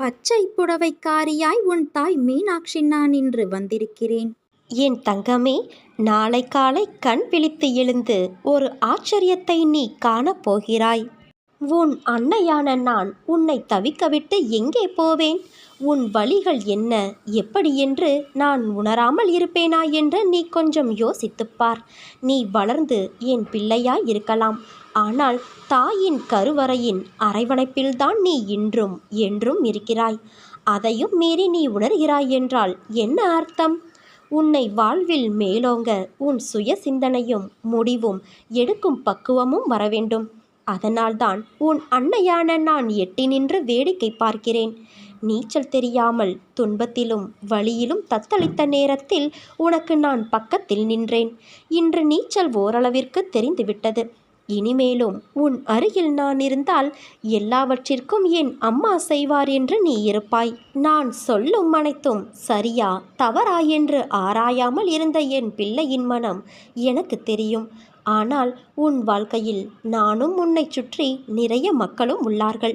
பச்சை புடவைக்காரியாய் உன் தாய் மீனாட்சி நான் இன்று வந்திருக்கிறேன். என் தங்கமே நாளை காலை கண் விழித்து எழுந்து ஒரு ஆச்சரியத்தை நீ காணப் போகிறாய் உன் அன்னையான நான் உன்னை தவிக்கவிட்டு எங்கே போவேன்? உன் வழிகள் என்ன? எப்படி என்று நான் உணராமல் இருப்பேனா என்று நீ கொஞ்சம் யோசித்துப் பார். நீ வளர்ந்து என் பிள்ளையாய் இருக்கலாம். ஆனால் தாயின் கருவறையின் அரைவணைப்பில்தான் நீ இன்றும் என்றும் இருக்கிறாய். அதையும் மீறி நீ உணர்கிறாய் என்றால் என்ன அர்த்தம்? உன்னை வாழ்வில் மேலோங்க உன் சுய சிந்தனையும் முடிவும் எடுக்கும் பக்குவமும் வரவேண்டும். அதனால்தான் உன் அன்னையான நான் எட்டி நின்று வேடிக்கை பார்க்கிறேன். நீச்சல் தெரியாமல் துன்பத்திலும் வழியிலும் தத்தளித்த நேரத்தில் உனக்கு நான் பக்கத்தில் நின்றேன். இன்று நீச்சல் ஓரளவிற்கு தெரிந்துவிட்டது. இனிமேலும் உன் அருகில் நான் இருந்தால் எல்லாவற்றிற்கும் என் அம்மா செய்வார் என்று நீ இருப்பாய். நான் சொல்லும் அனைத்தும் சரியா தவறா என்று ஆராயாமல் இருந்த என் பிள்ளையின் மனம் எனக்கு தெரியும். ஆனால் உன் வாழ்க்கையில் நானும் உன்னை சுற்றி நிறைய மக்களும் உள்ளார்கள்.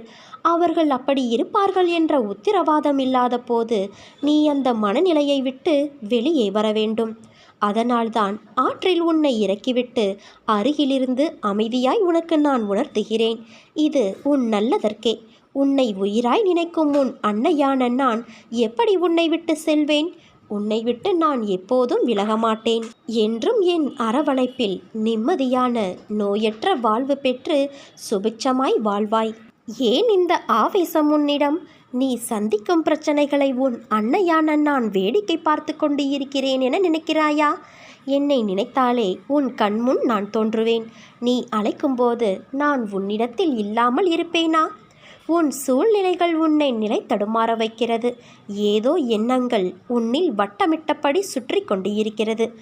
அவர்கள் அப்படி இருப்பார்கள் என்ற உத்திரவாதம் இல்லாத போது நீ அந்த மனநிலையை விட்டு வெளியே வர வேண்டும். அதனால்தான் ஆற்றில் உன்னை இறக்கிவிட்டு அருகிலிருந்து அமைதியாய் உனக்கு நான் உணர்த்துகிறேன். இது உன் நல்லதற்கே. உன்னை உயிராய் நினைக்கும் உன் அன்னையான நான் எப்படி உன்னை விட்டு செல்வேன்? உன்னை விட்டு நான் எப்போதும் விலக மாட்டேன் என்றும் என் அரவணைப்பில் நிம்மதியான நோயற்ற வாழ்வு பெற்று சுபிட்சமாய் வாழ்வாய். ஏன் இந்த ஆவேசம் உன்னிடம்? நீ சந்திக்கும் பிரச்சனைகளை உன் அன்னையான நான் வேடிக்கை பார்த்து கொண்டு இருக்கிறேன் என நினைக்கிறாயா? என்னை நினைத்தாலே உன் கண்முன் நான் தோன்றுவேன். நீ அழைக்கும்போது நான் உன்னிடத்தில் இல்லாமல் இருப்பேனா? உன் சூழ்நிலைகள் உன்னை நிலை தடுமாற வைக்கிறது. ஏதோ எண்ணங்கள் உன்னில் வட்டமிட்டபடி சுற்றி கொண்டு இருக்கிறது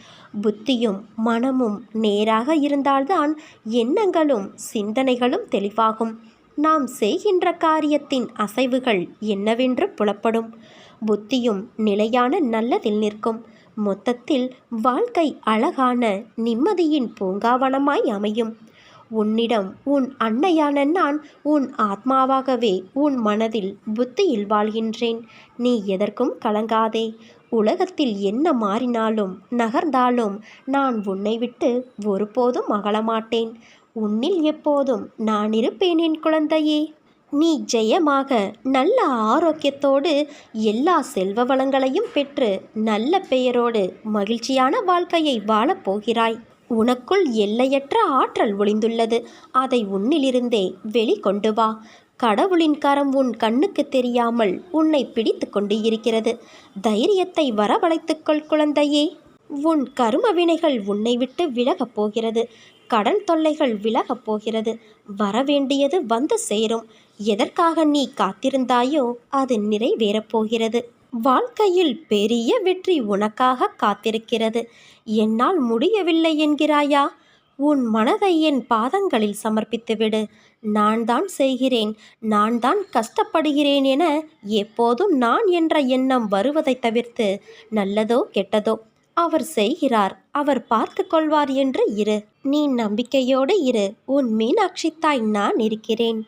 புத்தியும் மனமும் நேராக இருந்தால்தான் எண்ணங்களும் சிந்தனைகளும் தெளிவாகும். நாம் செய்கின்ற காரியத்தின் அசைவுகள் என்னவென்று புலப்படும். புத்தியும் நிலையான நல்லதில் நிற்கும். மொத்தத்தில் வாழ்க்கை அழகான நிம்மதியின் பூங்காவனமாய் அமையும். உன்னிடம் உன் அன்னையான நான் உன் ஆத்மாவாகவே உன் மனதில் புத்தியில் வாழ்கின்றேன். நீ எதற்கும் கலங்காதே. உலகத்தில் என்ன மாறினாலும் நகர்ந்தாலும் நான் உன்னை விட்டு ஒருபோதும் அகலமாட்டேன். உன்னில் எப்போதும் நான் இருப்பேன் என் குழந்தையே. நீ ஜெயமாக நல்ல ஆரோக்கியத்தோடு எல்லா செல்வ வளங்களையும் பெற்று நல்ல பெயரோடு மகிழ்ச்சியான வாழ்க்கையை வாழப் போகிறாய். உனக்குள் எல்லையற்ற ஆற்றல் ஒளிந்துள்ளது. அதை உன்னிலிருந்தே வெளிக்கொண்டு வா. கடவுளின் கரம் உன் கண்ணுக்கு தெரியாமல் உன்னை பிடித்து கொண்டு இருக்கிறது தைரியத்தை வரவழைத்துக்கொள் குழந்தையே. உன் கரும வினைகள் உன்னை விட்டு விலகப் போகிறது. கடன் தொல்லைகள் விலகப் போகிறது. வரவேண்டியது வந்து சேரும். எதற்காக நீ காத்திருந்தாயோ அது நிறைவேறப் போகிறது. வாழ்க்கையில் பெரிய வெற்றி உனக்காக காத்திருக்கிறது. என்னால் முடியவில்லை என்கிறாயா? உன் மனதை என் பாதங்களில் சமர்ப்பித்துவிடு. நான் தான் செய்கிறேன். நான் தான் கஷ்டப்படுகிறேன் என எப்போதும் நான் என்ற எண்ணம் வருவதை தவிர்த்து நல்லதோ கெட்டதோ அவர் செய்கிறார். அவர் பார்த்து கொள்வார் என்று இரு. நீ நம்பிக்கையோடு இரு. உன் மீனாட்சி தாய் நான் இருக்கிறேன்.